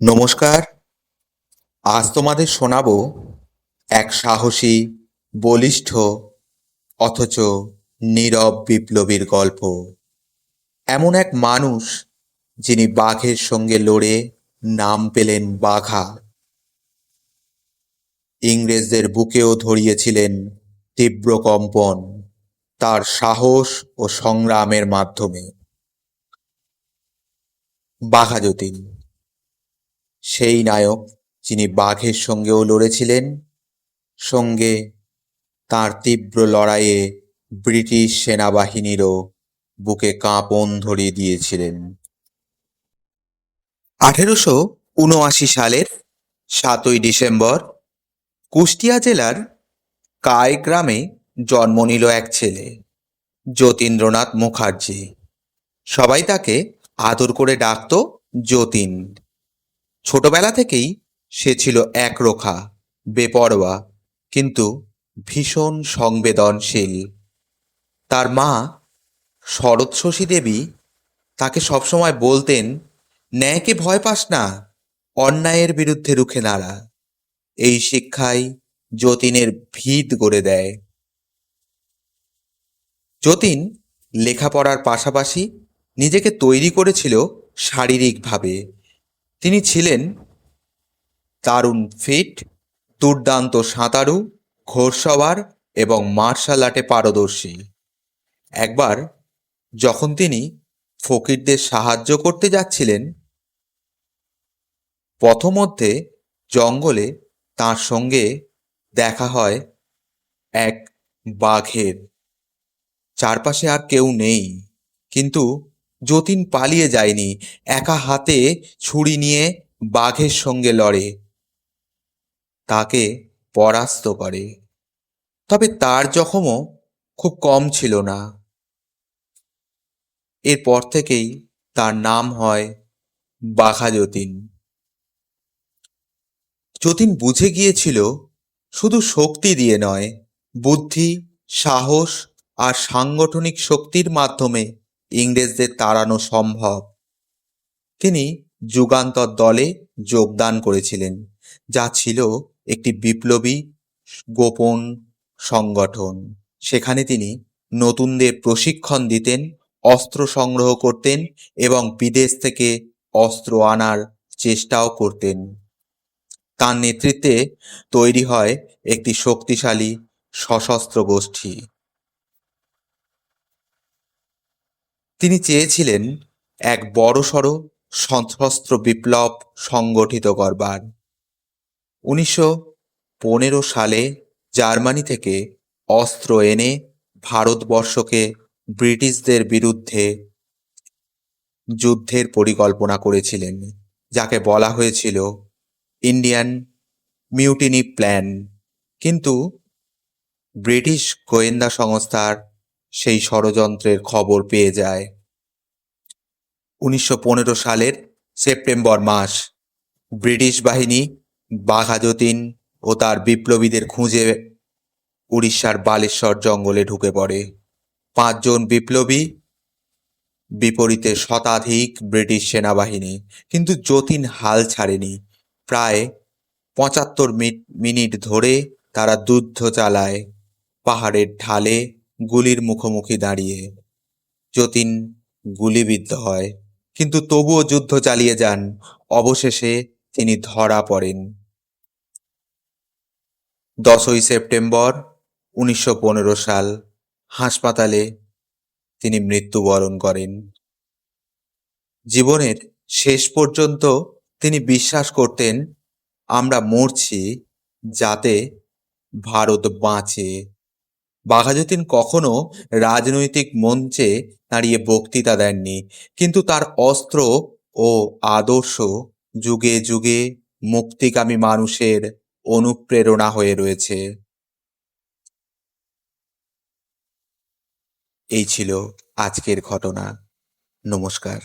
নমস্কার। আজ তোমাদের শোনাবো এক সাহসী, বলিষ্ঠ, অথচ নীরব বিপ্লবীর গল্প। এমন এক মানুষ যিনি বাঘের সঙ্গে লড়ে নাম পেলেন বাঘা। ইংরেজদের বুকেও ধরিয়েছিলেন তীব্র কম্পন, তার সাহস ও সংগ্রামের মাধ্যমে। বাঘা যতীন সেই নায়ক যিনি বাঘের সঙ্গেও লড়েছিলেন, সঙ্গে তার তীব্র লড়াইয়ে ব্রিটিশ সেনাবাহিনীরও বুকে কাঁপন ধরিয়ে দিয়েছিলেন। আঠেরোশো উনআশি সালের সাতই ডিসেম্বর কুষ্টিয়া জেলার কায় গ্রামে জন্ম নিল এক ছেলে, যতীন্দ্রনাথ মুখার্জি। সবাই তাকে আদর করে ডাকত যতীন। ছোটবেলা থেকেই সে ছিল একরোখা, বেপরোয়া, কিন্তু ভীষণ সংবেদনশীল। তার মা শরৎ শশী দেবী, তাকে সবসময় বলতেন, ন্যায়কে ভয় পাস না, অন্যায়ের বিরুদ্ধে রুখে দাঁড়া এই শিক্ষাই যতীনের ভিত গড়ে দেয়। যতীন লেখাপড়ার পাশাপাশি নিজেকে তৈরি করেছিল শারীরিকভাবে। তিনি ছিলেন দারুণ ফিট, দুর্দান্ত সাঁতারু, ঘোড়সওয়ার এবং মার্শাল আর্টে পারদর্শী। একবার যখন তিনি ফকিরদের সাহায্য করতে যাচ্ছিলেন পথমধ্যে জঙ্গলে তার সঙ্গে দেখা হয় এক বাঘের। চারপাশে আর কেউ নেই, কিন্তু যতীন পালিয়ে যায়নি, একা হাতে ছুরি নিয়ে বাঘের সঙ্গে লড়ে। তাকে পরাস্ত করে। তবে তার জখমও খুব কম ছিল না। এরপর থেকেই তার নাম হয় বাঘা যতীন। যতীন বুঝে গিয়েছিল, শুধু শক্তি দিয়ে নয়, বুদ্ধি, সাহস আর সাংগঠনিক শক্তির মাধ্যমে ইংরেজদের তাড়ানো সম্ভব। তিনি যুগান্তর দলে যোগদান করেছিলেন, যা ছিল একটি বিপ্লবী গোপন সংগঠন। সেখানে তিনি নতুনদের প্রশিক্ষণ দিতেন, অস্ত্র সংগ্রহ করতেন এবং বিদেশ থেকে অস্ত্র আনার চেষ্টাও করতেন। তার নেতৃত্বে তৈরি হয় একটি শক্তিশালী সশস্ত্র গোষ্ঠী। তিনি চেয়েছিলেন এক বড়সড় সশস্ত্র বিপ্লব সংগঠিত করবার। উনিশশো পনেরো সালে জার্মানি থেকে অস্ত্র এনে ভারতবর্ষকে ব্রিটিশদের বিরুদ্ধে যুদ্ধের পরিকল্পনা করেছিলেন, যাকে বলা হয়েছিল ইন্ডিয়ান মিউটিনি প্ল্যান। কিন্তু ব্রিটিশ গোয়েন্দা সংস্থার সেই ষড়যন্ত্রের খবর পেয়ে যায়। উনিশশো পনেরো সালের সেপ্টেম্বর মাস, ব্রিটিশ বাহিনী বাঘাযতীন ও তার বিপ্লবীদের খুঁজে উড়িষ্যার বালেশ্বর জঙ্গলে ঢুকে পড়ে। পাঁচজন বিপ্লবী, বিপরীতে শতাধিক ব্রিটিশ সেনাবাহিনী, কিন্তু যতীন হাল ছাড়েনি। প্রায় পঁচাত্তর মিনিট ধরে তারা যুদ্ধ চালায়, পাহাড়ের ঢালে গুলির মুখোমুখি দাঁড়িয়ে। যতীন গুলিবিদ্ধ হয়, কিন্তু তবুও যুদ্ধ চালিয়ে যান। অবশেষে তিনি ধরা পড়েন। দশই সেপ্টেম্বর, উনিশশো পনেরো সাল, হাসপাতালে তিনি মৃত্যুবরণ করেন। জীবনের শেষ পর্যন্ত তিনি বিশ্বাস করতেন, আমরা মরছি যাতে ভারত বাঁচে। বাঘাযতীন কখনো রাজনৈতিক মঞ্চে দাঁড়িয়ে বক্তৃতা দেননি, কিন্তু তার অস্ত্র ও আদর্শ যুগে যুগে মুক্তিকামী মানুষের অনুপ্রেরণা হয়ে রয়েছে। এই ছিল আজকের ঘটনা। নমস্কার।